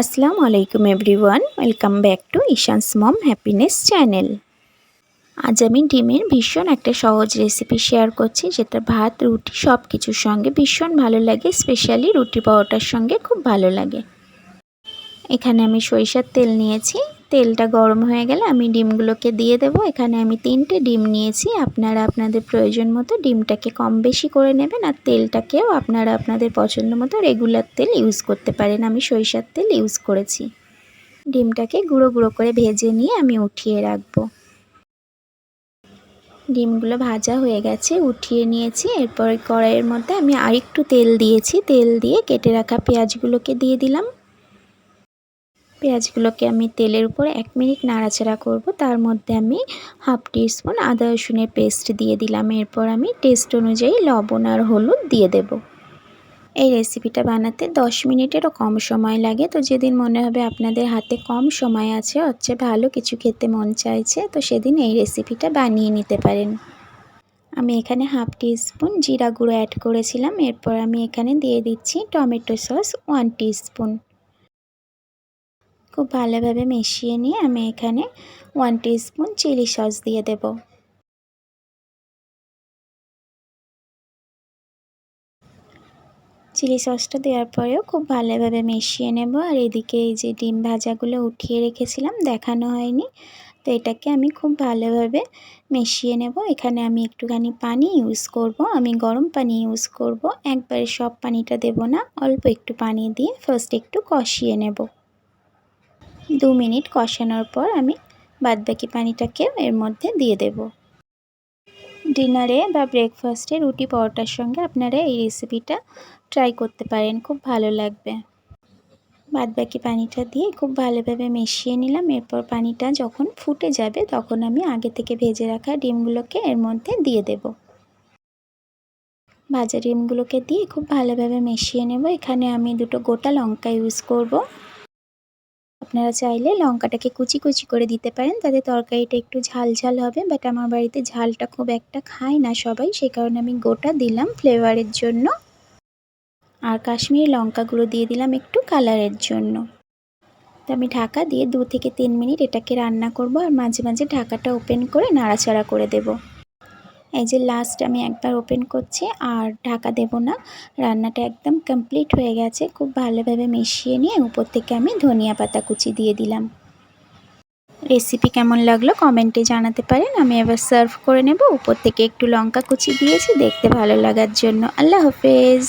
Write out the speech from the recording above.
আসসালামু আলাইকুম everyone, welcome back to Ishan's mom happiness channel. আজ আমি ডিমের ভীষণ একটা সহজ রেসিপি শেয়ার করছি, যেটা ভাত, রুটি সব কিছুর সঙ্গে ভীষণ ভালো লাগে, স্পেশালি রুটি পাওয়াটার সঙ্গে খুব ভালো লাগে। এখানে আমি সরিষার তেল নিয়েছি তেলটা গরম হয়ে গেলে আমি ডিমগুলোকে দিয়ে দেব। এখানে আমি তিনটে ডিম নিয়েছি। আপনারা আপনাদের প্রয়োজন মতো ডিমটাকে কম বেশি করে নেবেন আর তেলটাকেও আপনারা আপনাদের পছন্দ মতো রেগুলার তেল ইউজ করতে পারেন। আমি সরিষার তেল ইউজ করেছি। ডিমটাকে গুঁড়ো গুঁড়ো করে ভেজে নিয়ে আমি উঠিয়ে রাখব। ডিমগুলো ভাজা হয়ে গেছে, উঠিয়ে নিয়েছি। এরপর কড়াইয়ের মধ্যে আমি আরেকটু তেল দিয়েছি। তেল দিয়ে কেটে রাখা পেঁয়াজগুলোকে দিয়ে দিলাম। পেঁয়াজগুলোকে আমি তেলের উপর এক মিনিট নাড়াচাড়া করব। তার মধ্যে আমি হাফ টিস্পুন আদা রসুনের পেস্ট দিয়ে দিলাম। এরপর আমি টেস্ট অনুযায়ী লবণ আর হলুদ দিয়ে দেব। এই রেসিপিটা বানাতে 10 মিনিটেরও কম সময় লাগে। তো যেদিন মনে হবে আপনাদের হাতে কম সময় আছে, হচ্ছে ভালো কিছু খেতে মন চাইছে, তো সেদিন এই রেসিপিটা বানিয়ে নিতে পারেন। আমি এখানে হাফ টিস্পুন জিরা গুঁড়ো অ্যাড করেছিলাম। এরপর আমি এখানে দিয়ে দিচ্ছি টমেটো সস ওয়ান টিস্পুন। খুব ভালোভাবে মিশিয়ে নিয়ে আমি এখানে ওয়ান স্পুন চিলি সস দিয়ে দেব। চিলি সসটা দেওয়ার পরেও খুব ভালোভাবে মিশিয়ে নেব। আর এদিকে এই যে ডিম ভাজাগুলো উঠিয়ে রেখেছিলাম, দেখানো হয়নি। তো এটাকে আমি খুব ভালোভাবে মিশিয়ে নেব। এখানে আমি একটুখানি পানি ইউজ করব। আমি গরম পানি ইউজ করব। একবারে সব পানিটা দেব না, অল্প একটু পানি দিয়ে ফার্স্ট একটু কষিয়ে নেব। দু মিনিট কষানোর পর আমি বাদবাকি পানিটাকে এর মধ্যে দিয়ে দেব। ডিনারে বা ব্রেকফাস্টে রুটি পরোটার সঙ্গে আপনারা এই রেসিপিটা ট্রাই করতে পারেন, খুব ভালো লাগবে। বাদবাকি পানিটা দিয়ে খুব ভালোভাবে মিশিয়ে নিলাম, এরপর পানিটা যখন ফুটে যাবে তখন আমি আগে থেকে ভেজে রাখা ডিমগুলোকে এর মধ্যে দিয়ে দেব। ভাজা ডিমগুলোকে দিয়ে খুব ভালোভাবে মিশিয়ে নেব। এখানে আমি দুটো গোটা লঙ্কা ইউজ করব। আপনারা চাইলে লঙ্কাটাকে কুচি কুচি করে দিতে পারেন, তাতে তরকারিটা একটু ঝাল ঝাল হবে বাট আমার বাড়িতে ঝালটা খুব একটা খায় না সবাই সেই কারণে আমি গোটা দিলাম ফ্লেভারের জন্য। আর কাশ্মীরি লঙ্কা গুঁড়ো দিয়ে দিলাম একটু কালারের জন্য। তো আমি ঢাকা দিয়ে দু থেকে তিন মিনিট এটাকে রান্না করব, আর মাঝে মাঝে ঢাকাটা ওপেন করে নাড়াচাড়া করে দেবো। এই যে লাস্ট আমি একবার ওপেন করছি আর ঢাকা দেব না। রান্নাটা একদম কমপ্লিট হয়ে গেছে। খুব ভালোভাবে মিশিয়ে নিয়ে উপর থেকে আমি ধনিয়া পাতা কুচি দিয়ে দিলাম। রেসিপি কেমন লাগল কমেন্টে জানাতে পারেন। আমি এবার সার্ভ করে নেব। উপর থেকে একটু লঙ্কা কুচি দিয়েছি। দেখতে ভালো লাগার জন্য। আল্লাহ হাফেজ।